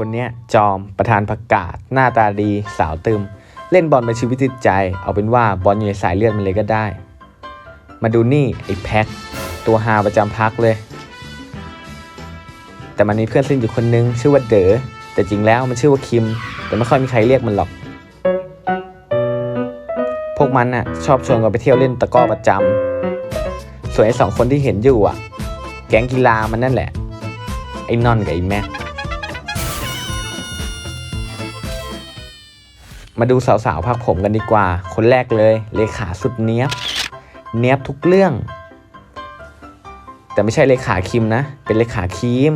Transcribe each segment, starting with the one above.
คนเนี้ยจอมประธานประกาศ หน้าตาดีสาวตึม เล่นบอลเป็นชีวิตจิตใจ เอาเป็นว่าบอลอยู่ในสายเลือดมันเลยก็ได้ มาดูนี่ไอ้แพ็คตัวฮาประจำพักเลย แต่มันมีเพื่อนสนิทอยู่คนนึงชื่อว่าเด๋อแต่จริงแล้วมันชื่อว่าคิม แต่ไม่ค่อยมีใครเรียกมันหรอก พวกมันน่ะชอบชวนกันไปเที่ยวเล่นตะก้อประจำส่วนไอ้สองคนที่เห็นอยู่อะ แก๊งกีฬามันนั่นแหละไอ้นอนกับไอ้แม็ก มาดูสาวๆพักผมกันดีกว่า คนแรกเลยเลขาสุดเนี้ยบ เนี้ยบทุกเรื่อง แต่ไม่ใช่เลขาคิมนะ เป็นเลขาคิม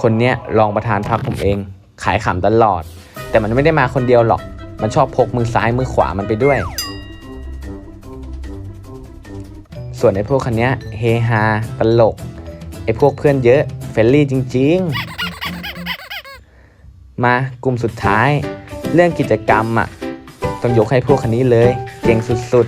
คนเนี้ยรองประธานพักผมเอง ขายขำตลอด แต่มันไม่ได้มาคนเดียวหรอก มันชอบพกมือซ้ายมือขวามันไปด้วย ส่วนไอ้พวกคันเนี้ยเฮฮาตลกไอ้พวกเพื่อนเยอะเฟรนลี่จริง ๆ มากลุ่มสุดท้าย เรื่องกิจกรรมอะต้องยกให้พวกคันนี้เลย เก่งสุด